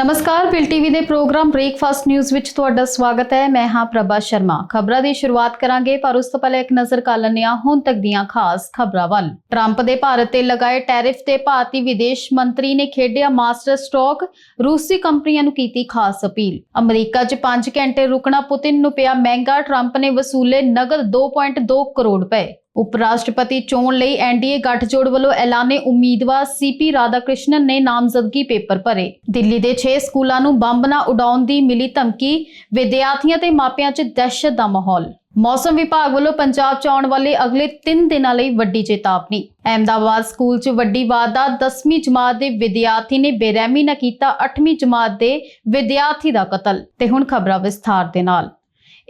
ਨਮਸਕਾਰ Bill TV ਦੇ programme breakfast news ਵਿੱਚ ਤੁਹਾਡਾ ਸਵਾਗਤ ਹੈ। ਮੈਂ ਹਾਂ ਪ੍ਰਭਾ ਸ਼ਰਮਾ। ਖਬਰਾਂ ਦੀ ਸ਼ੁਰੂਆਤ ਕਰਾਂਗੇ, ਪਰ ਉਸ ਤੋਂ ਪਹਿਲਾਂ ਇੱਕ ਨਜ਼ਰ ਕਰ ਲੈਂਦੇ ਹਾਂ ਹੁਣ ਤੱਕ ਦੀਆਂ ਖਾਸ ਖਬਰਾਂ ਵੱਲ। ਟਰੰਪ ਦੇ ਭਾਰਤ ਤੇ ਲਗਾਏ ਟੈਰਿਫ ਤੇ ਭਾਰਤੀ ਵਿਦੇਸ਼ ਮੰਤਰੀ ਨੇ ਖੇਡਿਆ ਮਾਸਟਰ ਸਟ੍ਰੋਕ, ਰੂਸੀ ਕੰਪਨੀਆਂ ਨੂੰ ਕੀਤੀ ਖਾਸ ਅਪੀਲ। ਅਮਰੀਕਾ 'ਚ 5 ਘੰਟੇ ਰੁਕਣਾ ਪੁਤਿਨ ਨੂੰ ਪਿਆ ਮਹਿੰਗਾ, ਟਰੰਪ ਨੇ ਵਸੂਲੇ ਨਗਦ 2.2 ਕਰੋੜ ਰੁਪਏ। ਉਪ ਰਾਸ਼ਟਰਪਤੀ ਚੋਣ ਲਈ ਐਨਡੀਏ ਗੱਠਜੋੜ ਵੱਲੋਂ ਐਲਾਨੇ ਉਮੀਦਵਾਰ ਸੀਪੀ ਰਾਧਾਕ੍ਰਿਸ਼ਨਨ ਨੇ ਨਾਮਜ਼ਦਗੀ ਪੇਪਰ ਭਰੇ। ਦਿੱਲੀ ਦੇ 6 ਸਕੂਲਾਂ ਨੂੰ ਬੰਬ ਨਾ ਉਡਾਉਣ ਦੀ ਮਿਲੀ ਧਮਕੀ, ਵਿਦਿਆਰਥੀਆਂ ਤੇ ਮਾਪਿਆਂ 'ਚ ਦਹਿਸ਼ਤ ਦਾ ਮਾਹੌਲ। ਮੌਸਮ ਵਿਭਾਗ ਵੱਲੋਂ ਪੰਜਾਬ 'ਚ ਆਉਣ ਵਾਲੇ ਅਗਲੇ 3 ਦਿਨਾਂ ਲਈ ਵੱਡੀ ਚੇਤਾਵਨੀ। ਅਹਿਮਦਾਬਾਦ ਸਕੂਲ 'ਚ ਵੱਡੀ ਵਾਰਦਾਤ 10ਵੀਂ ਜਮਾਤ ਦੇ ਵਿਦਿਆਰਥੀ ਨੇ ਬੇਰਹਿਮੀ ਨਾਲ ਕੀਤਾ 8ਵੀਂ ਜਮਾਤ ਦੇ ਵਿਦਿਆਰਥੀ ਦਾ ਕਤਲ। ਤੇ ਹੁਣ ਖਬਰਾਂ ਵਿਸਥਾਰ ਦੇ ਨਾਲ।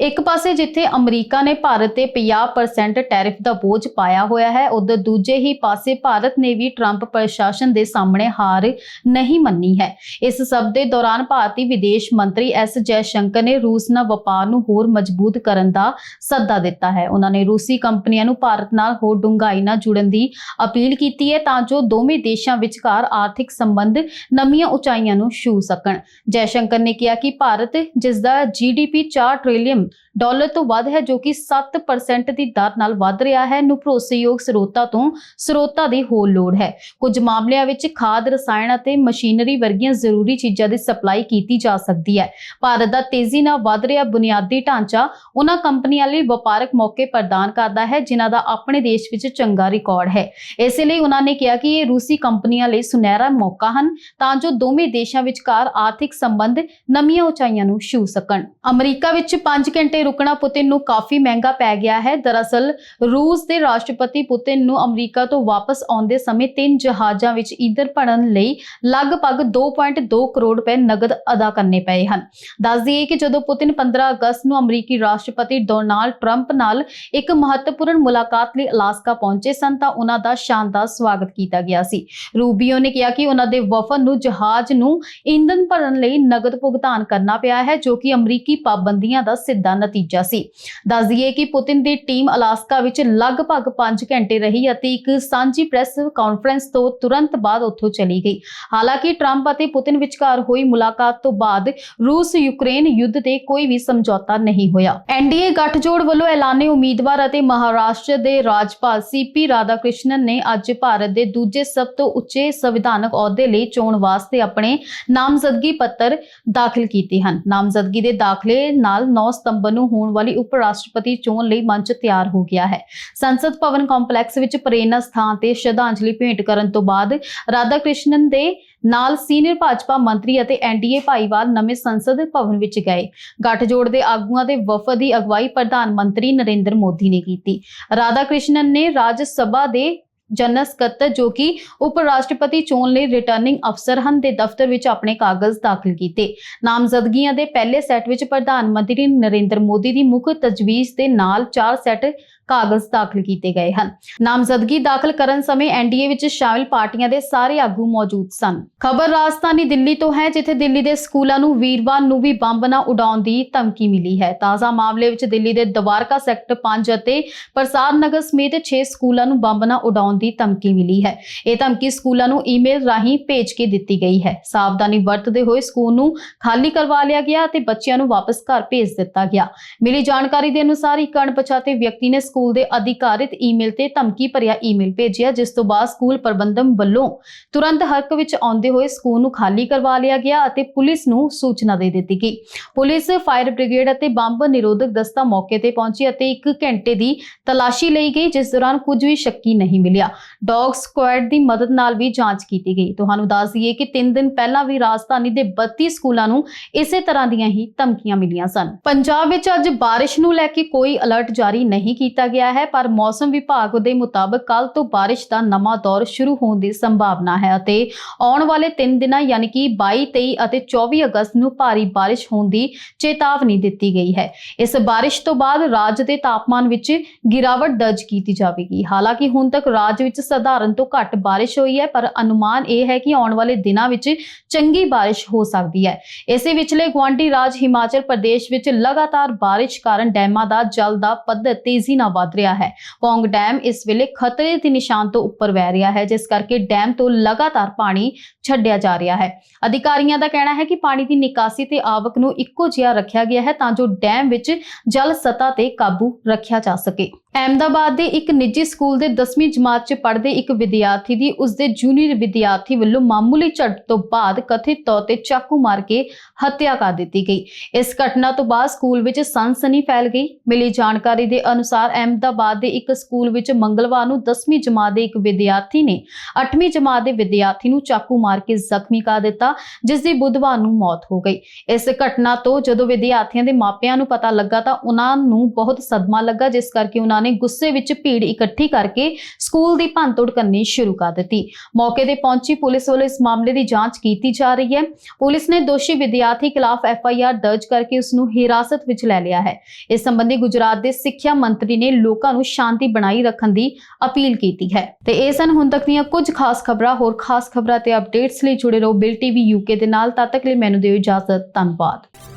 ਇੱਕ ਪਾਸੇ ਜਿੱਥੇ ਅਮਰੀਕਾ ਨੇ ਭਾਰਤ ਤੇ 50% ਟੈਰਿਫ ਦਾ ਬੋਝ ਪਾਇਆ ਹੋਇਆ ਹੈ, ਉਧਰ ਦੂਜੇ ਹੀ ਪਾਸੇ ਭਾਰਤ ਨੇ ਵੀ ਟਰੰਪ ਪ੍ਰਸ਼ਾਸਨ ਦੇ ਸਾਹਮਣੇ ਹਾਰ ਨਹੀਂ ਮੰਨੀ ਹੈ। ਇਸ ਸਭ ਦੇ ਦੌਰਾਨ ਭਾਰਤੀ ਵਿਦੇਸ਼ ਮੰਤਰੀ ਐਸ ਜੈਸ਼ੰਕਰ ਨੇ ਰੂਸ ਨਾਲ ਵਪਾਰ ਨੂੰ ਹੋਰ ਮਜ਼ਬੂਤ ਕਰਨ ਦਾ ਸੱਦਾ ਦਿੱਤਾ ਹੈ। ਉਹਨਾਂ ਨੇ ਰੂਸੀ ਕੰਪਨੀਆਂ ਨੂੰ ਭਾਰਤ ਨਾਲ ਹੋਰ ਡੂੰਘਾਈ ਨਾਲ ਜੁੜਨ ਦੀ ਅਪੀਲ ਕੀਤੀ ਹੈ ਤਾਂ ਜੋ ਦੋਵੇਂ ਦੇਸ਼ਾਂ ਵਿਚਕਾਰ ਆਰਥਿਕ ਸੰਬੰਧ ਨਵੀਆਂ ਉਚਾਈਆਂ ਨੂੰ ਛੂ ਸਕਣ। ਜੈਸ਼ੰਕਰ ਨੇ ਕਿਹਾ ਕਿ ਭਾਰਤ ਜਿਸ ਦਾ ਜੀਡੀਪੀ 4 ਟ੍ਰਿਲੀਅਨ ਡਾਲਰ ਤੋਂ ਵੱਧ ਹੈ ਜੋ ਕਿ 7% ਦੀ ਦਰ ਨਾਲ ਵੱਧ ਰਿਹਾ ਹੈ। ਨੂੰ ਭਰੋਸੇਯੋਗ ਸਰੋਤਾਂ ਤੋਂ ਸਰੋਤਾਂ ਦੀ ਹੋਰ ਲੋੜ ਹੈ। ਕੁਝ ਮਾਮਲਿਆਂ ਵਿੱਚ ਖਾਦ, ਰਸਾਇਣ ਅਤੇ ਮਸ਼ੀਨਰੀ ਵਰਗੀਆਂ ਜ਼ਰੂਰੀ ਚੀਜ਼ਾਂ ਦੀ ਸਪਲਾਈ ਕੀਤੀ ਜਾ ਸਕਦੀ ਹੈ। ਭਾਰਤ ਦਾ ਤੇਜ਼ੀ ਨਾਲ ਵੱਧ ਰਿਹਾ ਬੁਨਿਆਦੀ ਢਾਂਚਾ ਉਹਨਾਂ ਕੰਪਨੀਆਂ ਲਈ ਵਪਾਰਕ ਮੌਕੇ ਪ੍ਰਦਾਨ ਕਰਦਾ ਹੈ, ਜਿਨ੍ਹਾਂ ਦਾ ਆਪਣੇ ਦੇਸ਼ ਵਿੱਚ ਚੰਗਾ ਰਿਕਾਰਡ ਹੈ। ਇਸੇ ਲਈ ਉਹਨਾਂ ਨੇ ਕਿਹਾ ਕਿ ਇਹ ਰੂਸੀ ਕੰਪਨੀਆਂ ਲਈ ਸੁਨਹਿਰਾ ਮੌਕਾ ਹਨ, ਤਾਂ ਜੋ ਦੋਵੇਂ ਦੇਸ਼ਾਂ ਵਿਚਕਾਰ ਆਰਥਿਕ ਸੰਬੰਧ ਨਵੀਆਂ ਉਚਾਈਆਂ ਨੂੰ ਛੂ ਸਕਣ। ਅਮਰੀਕਾ ਵਿੱਚ 5 ਘੰਟੇ ਰੁਕਣਾ ਪੁਤਿਨ ਨੂੰ ਕਾਫੀ ਮਹਿੰਗਾ ਪੈ ਗਿਆ ਹੈ। ਦਰਅਸਲ, ਰੂਸ ਦੇ ਰਾਸ਼ਟਰਪਤੀ ਪੁਤਿਨ ਨੂੰ ਅਮਰੀਕਾ ਤੋਂ ਵਾਪਸ ਆਉਂਦੇ ਸਮੇਂ ਤਿੰਨ ਜਹਾਜ਼ਾਂ ਵਿੱਚ ਈਂਧਨ ਭਰਨ ਲਈ ਲਗਭਗ 2.2 ਕਰੋੜ ਰੁਪਏ ਨਗਦ ਅਦਾ ਕਰਨੇ ਪਏ ਹਨ। ਦੱਸ ਦਈਏ ਕਿ ਜਦੋਂ ਪੁਤਿਨ 15 ਅਗਸਤ ਨੂੰ ਅਮਰੀਕੀ ਰਾਸ਼ਟਰਪਤੀ ਡੋਨਾਲਡ ਟਰੰਪ ਨਾਲ ਇੱਕ ਮਹੱਤਵਪੂਰਨ ਮੁਲਾਕਾਤ ਲਈ ਅਲਾਸਕਾ ਪਹੁੰਚੇ ਸਨ, ਤਾਂ ਉਹਨਾਂ ਦਾ ਸ਼ਾਨਦਾਰ ਸਵਾਗਤ ਕੀਤਾ ਗਿਆ ਸੀ। ਰੂਬੀਓ ਨੇ ਕਿਹਾ ਕਿ ਉਹਨਾਂ ਦੇ ਵਫਦ ਨੂੰ ਜਹਾਜ਼ ਨੂੰ ਈਂਧਨ ਭਰਨ ਲਈ ਨਗਦ ਭੁਗਤਾਨ ਕਰਨਾ ਪਿਆ ਹੈ, ਜੋ ਕਿ ਅਮਰੀਕੀ ਪਾਬੰਦੀਆਂ ਦਾ ਸਿੱਧਾ ਨਤੀਜਾ ਸੀ। ਦੱਸ ਦਈਏ ਕਿ ਪੁਤਿਨ ਦੀ ਟੀਮ ਅਲਾਸਕਾ ਵਿੱਚ ਲਗਭਗ 5 ਘੰਟੇ ਰਹੀ ਅਤੇ ਇੱਕ ਸਾਂਝੀ ਪ੍ਰੈਸ ਕਾਨਫਰੰਸ ਤੋਂ ਤੁਰੰਤ ਬਾਅਦ ਉੱਥੋਂ ਚਲੀ ਗਈ। ਹਾਲਾਂਕਿ ਟਰੰਪ ਅਤੇ ਪੁਤਿਨ ਵਿਚਕਾਰ ਹੋਈ ਮੁਲਾਕਾਤ ਤੋਂ ਬਾਅਦ ਰੂਸ ਯੂਕਰੇਨ ਯੁੱਧ ਤੇ ਕੋਈ ਵੀ ਸਮਝੌਤਾ ਨਹੀਂ ਹੋਇਆ। ਐਨਡੀਏ ਗੱਠਜੋੜ ਵੱਲੋਂ ਐਲਾਨੇ ਉਮੀਦਵਾਰ ਅਤੇ ਮਹਾਰਾਸ਼ਟਰ ਦੇ ਰਾਜਪਾਲ ਸੀਪੀ ਰਾਧਾਕ੍ਰਿਸ਼ਨਨ ਨੇ ਅੱਜ ਭਾਰਤ ਦੇ ਦੂਜੇ ਸਭ ਤੋਂ ਉੱਚੇ ਸੰਵਿਧਾਨਕ ਅਹੁਦੇ ਲਈ ਚੋਣ ਵਾਸਤੇ ਆਪਣੇ ਨਾਮਜ਼ਦਗੀ ਪੱਤਰ ਦਾਖਲ ਕੀਤੇ ਹਨ। ਨਾਮਜ਼ਦਗੀ ਦੇ ਦਾਖਲੇ ਨਾਲ 9 ਸਤੰਬਰ ਨੂੰ ਹੋਣ ਵਾਲੀ ਉਪ ਰਾਸ਼ਟਰਪਤੀ ਚੋਣ ਲਈ ਮੰਚ ਤਿਆਰ ਹੋ ਗਿਆ ਹੈ। ਸੰਸਦ ਭਵਨ ਕੰਪਲੈਕਸ ਵਿੱਚ ਪ੍ਰੇਰਨਾ ਸਥਾਨ ਤੇ ਸ਼ਰਧਾਂਜਲੀ ਭੇਂਟ ਕਰਨ ਤੋਂ ਬਾਅਦ ਰਾਧਾ ਕ੍ਰਿਸ਼ਨਨ ਦੇ ਨਾਲ ਸੀਨੀਅਰ ਭਾਜਪਾ ਮੰਤਰੀ ਅਤੇ ਐਨਡੀਏ ਭਾਈਵਾਲ ਨਵੇਂ ਸੰਸਦ ਭਵਨ ਵਿੱਚ ਗਏ। ਗੱਠਜੋੜ ਦੇ ਆਗੂਆਂ ਦੇ ਵਫਦ ਦੀ ਅਗਵਾਈ ਪ੍ਰਧਾਨ ਮੰਤਰੀ ਨਰਿੰਦਰ ਮੋਦੀ ਨੇ ਕੀਤੀ। ਰਾਧਾ ਕ੍ਰਿਸ਼ਨਨ ਨੇ ਰਾਜ ਸਭਾ ਦੇ ਜਨਰਲ ਸਕੱਤਰ ਜੋ ਕਿ ਉਪ ਰਾਸ਼ਟਰਪਤੀ ਚੋਣ ਲਈ ਰਿਟਰਨਿੰਗ ਅਫਸਰ ਹਨ ਦੇ ਦਫ਼ਤਰ ਵਿੱਚ ਆਪਣੇ ਕਾਗਜ਼ ਦਾਖਲ ਕੀਤੇ। ਨਾਮਜ਼ਦਗੀਆਂ ਦੇ ਪਹਿਲੇ ਸੈੱਟ ਵਿੱਚ ਪ੍ਰਧਾਨ ਮੰਤਰੀ ਨਰਿੰਦਰ ਮੋਦੀ ਦੀ ਮੁੱਖ ਤਜਵੀਜ਼ ਦੇ ਨਾਲ ਚਾਰ ਸੈੱਟ ਕਾਗਜ਼ ਦਾਖਲ ਕੀਤੇ ਗਏ ਹਨ। ਨਾਮਜ਼ਦਗੀ ਦਾਖਲ ਕਰਨ ਸਮੇਂ ਐਨਡੀਏ ਵਿੱਚ ਸ਼ਾਮਿਲ ਪਾਰਟੀਆਂ ਦੇ ਸਾਰੇ ਆਗੂ ਮੌਜੂਦ ਸਨ। ਖਬਰ ਰਾਜਧਾਨੀ ਦਿੱਲੀ ਤੋਂ ਹੈ, ਜਿੱਥੇ ਦਿੱਲੀ ਦੇ ਸਕੂਲਾਂ ਨੂੰ ਵੀਰਵਾਰ ਨੂੰ ਵੀ ਬੰਬ ਨਾ ਉਡਾਉਣ ਦੀ ਧਮਕੀ ਮਿਲੀ ਹੈ। ਤਾਜ਼ਾ ਮਾਮਲੇ ਵਿੱਚ ਦਿੱਲੀ ਦੇ ਦਵਾਰਕਾ ਸੈਕਟਰ 5 ਅਤੇ ਪ੍ਰਸਾਦ ਨਗਰ ਸਮੇਤ 6 ਸਕੂਲਾਂ ਨੂੰ ਬੰਬ ਨਾ ਉਡਾਉਣ ਦੀ ਧਮਕੀ ਮਿਲੀ ਹੈ। ਇਹ ਧਮਕੀ ਸਕੂਲਾਂ ਨੂੰ ਈਮੇਲ ਰਾਹੀਂ ਭੇਜ ਕੇ ਦਿੱਤੀ ਗਈ ਹੈ। ਸਾਵਧਾਨੀ ਵਰਤਦੇ ਹੋਏ ਸਕੂਲ ਨੂੰ ਖਾਲੀ ਕਰਵਾ ਲਿਆ ਗਿਆ ਅਤੇ ਬੱਚਿਆਂ ਨੂੰ ਵਾਪਸ ਘਰ ਭੇਜ ਦਿੱਤਾ ਗਿਆ। ਮਿਲੀ ਜਾਣਕਾਰੀ ਦੇ ਅਨੁਸਾਰ ਇੱਕ ਅਣਪਛਾਤੇ ਵਿਅਕਤੀ ਨੇ ਸਕੂਲ ਸਕੂਲ ਦੇ ਅਧਿਕਾਰਿਤ ਈਮੇਲ ਤੇ ਧਮਕੀ ਭਰਿਆ ਈਮੇਲ ਭੇਜਿਆ, ਜਿਸ ਤੋਂ ਬਾਅਦ ਸਕੂਲ ਪ੍ਰਬੰਧਨ ਵੱਲੋਂ ਤੁਰੰਤ ਹਰਕ ਵਿੱਚ ਆਉਂਦੇ ਹੋਏ ਸਕੂਲ ਨੂੰ ਖਾਲੀ ਕਰਵਾ ਲਿਆ ਗਿਆ ਅਤੇ ਪੁਲਿਸ ਨੂੰ ਸੂਚਨਾ ਦੇ ਦਿੱਤੀ ਗਈ। ਪੁਲਿਸ, ਫਾਇਰ ਬ੍ਰਿਗੇਡ ਅਤੇ ਬੰਬ ਨਿਰੋਧਕ ਦਸਤਾ ਮੌਕੇ ਤੇ ਪਹੁੰਚੀ ਅਤੇ 1 ਘੰਟੇ ਦੀ ਤਲਾਸ਼ੀ ਲਈ ਗਈ, ਜਿਸ ਦੌਰਾਨ ਕੁਝ ਵੀ ਸ਼ੱਕੀ ਨਹੀਂ ਮਿਲਿਆ। ਡੌਗ ਸਕੁਐਡ ਦੀ ਮਦਦ ਨਾਲ ਵੀ ਜਾਂਚ ਕੀਤੀ ਗਈ। ਤੁਹਾਨੂੰ ਦੱਸ ਦਈਏ ਕਿ 3 ਦਿਨ ਪਹਿਲਾਂ ਵੀ ਰਾਜਧਾਨੀ ਦੇ 32 ਸਕੂਲਾਂ ਨੂੰ ਇਸੇ ਤਰ੍ਹਾਂ ਦੀਆਂ ਹੀ ਧਮਕੀਆਂ ਮਿਲੀਆਂ ਸਨ। ਪੰਜਾਬ ਵਿੱਚ ਅੱਜ ਬਾਰਿਸ਼ ਨੂੰ ਲੈ ਕੇ ਕੋਈ ਅਲਰਟ ਜਾਰੀ ਨਹੀਂ ਕੀਤਾ ਗਿਆ ਹੈ, ਪਰ ਮੌਸਮ ਵਿਭਾਗ ਦੇ ਮੁਤਾਬਕ ਕੱਲ ਤੋਂ ਬਾਰਿਸ਼ ਦਾ ਨਵਾਂ ਦੌਰ ਸ਼ੁਰੂ ਹੋਣ ਦੀ ਸੰਭਾਵਨਾ ਹੈ ਅਤੇ ਆਉਣ ਵਾਲੇ 3 ਦਿਨਾਂ ਯਾਨੀ ਕਿ 22 23 ਅਤੇ 24 ਅਗਸਤ ਨੂੰ ਭਾਰੀ ਬਾਰਿਸ਼ ਹੋਣ ਦੀ ਚੇਤਾਵਨੀ ਦਿੱਤੀ ਗਈ ਹੈ। ਇਸ ਬਾਰਿਸ਼ ਤੋਂ ਬਾਅਦ ਰਾਜ ਦੇ ਤਾਪਮਾਨ ਵਿੱਚ ਗਿਰਾਵਟ ਦਰਜ ਕੀਤੀ ਜਾਵੇਗੀ। ਹਾਲਾਂਕਿ ਹੁਣ ਤੱਕ ਰਾਜ ਵਿੱਚ ਸਧਾਰਨ ਤੋਂ ਘੱਟ ਬਾਰਿਸ਼ ਹੋਈ ਹੈ, ਪਰ ਅਨੁਮਾਨ ਇਹ ਹੈ ਕਿ ਆਉਣ ਵਾਲੇ ਦਿਨਾਂ ਵਿੱਚ ਚੰਗੀ ਬਾਰਿਸ਼ ਹੋ ਸਕਦੀ ਹੈ। ਇਸੇ ਵਿਚਲੇ ਗੁਆਂਢੀ ਰਾਜ ਹਿਮਾਚਲ ਪ੍ਰਦੇਸ਼ ਵਿੱਚ ਲਗਾਤਾਰ ਬਾਰਿਸ਼ ਕਾਰਨ ਡੈਮਾਂ ਦਾ ਜਲ ਦਾ ਪੱਧਰ ਤੇਜ਼ੀ ਨਾਲ ਵੱਧ ਰਿਹਾ ਹੈ। ਪੌਂਗ ਡੈਮ ਇਸ ਵੇਲੇ ਖਤਰੇ ਦੇ ਨਿਸ਼ਾਨ ਤੋਂ ਉੱਪਰ ਵਹਿ ਰਿਹਾ ਹੈ, ਜਿਸ ਕਰਕੇ ਡੈਮ ਤੋਂ ਲਗਾਤਾਰ ਪਾਣੀ ਛੱਡਿਆ ਜਾ ਰਿਹਾ ਹੈ। ਅਧਿਕਾਰੀਆਂ ਦਾ ਕਹਿਣਾ ਹੈ ਕਿ ਪਾਣੀ ਦੀ ਨਿਕਾਸੀ ਤੇ ਆਵਕ ਨੂੰ ਇੱਕੋ ਜਿਹਾ ਰੱਖਿਆ ਗਿਆ ਹੈ ਤਾਂ ਜੋ ਡੈਮ ਵਿੱਚ ਜਲ ਸਤ੍ਹਾ ਤੇ ਕਾਬੂ ਰੱਖਿਆ ਜਾ ਸਕੇ। ਅਹਿਮਦਾਬਾਦ ਦੇ ਇੱਕ ਨਿੱਜੀ ਸਕੂਲ ਦੇ 10ਵੀਂ ਜਮਾਤ 'ਚ ਪੜ੍ਹਦੇ ਇੱਕ ਵਿਦਿਆਰਥੀ ਦੀ ਉਸਦੇ ਜੂਨੀਅਰ ਵਿਦਿਆਰਥੀ ਵੱਲੋਂ ਮਾਮੂਲੀ ਝੜਪ ਤੋਂ ਬਾਅਦ ਕਥਿਤ ਤੌਰ ਤੇ ਚਾਕੂ ਮਾਰ ਕੇ ਹੱਤਿਆ ਕਰ ਦਿੱਤੀ ਗਈ। ਇਸ ਘਟਨਾ ਤੋਂ ਬਾਅਦ ਸਕੂਲ ਵਿੱਚ ਸਨਸਨੀ ਫੈਲ ਗਈ। ਮਿਲੀ ਜਾਣਕਾਰੀ ਦੇ ਅਨੁਸਾਰ ਅਹਿਮਦਾਬਾਦ ਦੇ ਇੱਕ ਸਕੂਲ ਵਿੱਚ ਮੰਗਲਵਾਰ ਨੂੰ 10ਵੀਂ ਜਮਾਤ ਦੇ ਇੱਕ ਵਿਦਿਆਰਥੀ ਨੇ 8ਵੀਂ ਜਮਾਤ ਦੇ ਵਿਦਿਆਰਥੀ ਨੂੰ ਚਾਕੂ ਮਾਰ ਕੇ ਜ਼ਖਮੀ ਕਰ ਦਿੱਤਾ, ਜਿਸ ਦੀ ਬੁੱਧਵਾਰ ਨੂੰ ਮੌਤ ਹੋ ਗਈ। ਇਸ ਘਟਨਾ ਤੋਂ ਜਦੋਂ ਵਿਦਿਆਰਥੀਆਂ ਦੇ ਮਾਪਿਆਂ ਨੂੰ ਪਤਾ ਲੱਗਾ ਤਾਂ ਉਹਨਾਂ ਨੂੰ ਬਹੁਤ ਸਦਮਾ ਲੱਗਾ, ਜਿਸ ਕਰਕੇ ਉਹਨਾਂ ਨੇ ਗੁੱਸੇ ਵਿੱਚ ਭੀੜ ਇਕੱਠੀ ਕਰਕੇ ਸਕੂਲ ਦੀ ਭੰਨਤੋੜ ਕਰਨੀ ਸ਼ੁਰੂ ਕਰ ਦਿੱਤੀ। ਮੌਕੇ ਤੇ ਪਹੁੰਚੀ ਪੁਲਿਸ ਵੱਲੋਂ ਇਸ ਮਾਮਲੇ ਦੀ ਜਾਂਚ ਕੀਤੀ ਜਾ ਰਹੀ ਹੈ। ਪੁਲਿਸ ਨੇ ਦੋਸ਼ੀ ਵਿਦਿਆਰਥੀ ਖਿਲਾਫ ਐਫ ਆਈ ਆਰ ਦਰਜ ਕਰਕੇ ਉਸ ਨੂੰ ਹਿਰਾਸਤ ਵਿੱਚ ਲੈ ਲਿਆ ਹੈ। ਇਸ ਸੰਬੰਧੀ ਗੁਜਰਾਤ ਦੇ ਸਿੱਖਿਆ ਮੰਤਰੀ ਨੇ ਲੋਕਾਂ ਨੂੰ ਸ਼ਾਂਤੀ ਬਣਾਈ ਰੱਖਣ ਦੀ ਅਪੀਲ ਕੀਤੀ ਹੈ। ਤੇ ਇਹ ਸਨ ਹੁਣ ਤੱਕ ਦੀਆਂ ਕੁਝ ਖਾਸ ਖਬਰਾਂ। ਹੋਰ ਖਾਸ ਖਬਰਾਂ ਤੇ ਅਪਡੇਟਸ ਲਈ ਜੁੜੇ ਰਹੋ ਬਿਲ ਟੀਵੀ ਯੂਕੇ ਦੇ ਨਾਲ। ਤਦ ਤੱਕ ਲਈ ਮੈਨੂੰ ਦਿਓ ਇਜਾਜ਼ਤ। ਧੰਨਵਾਦ।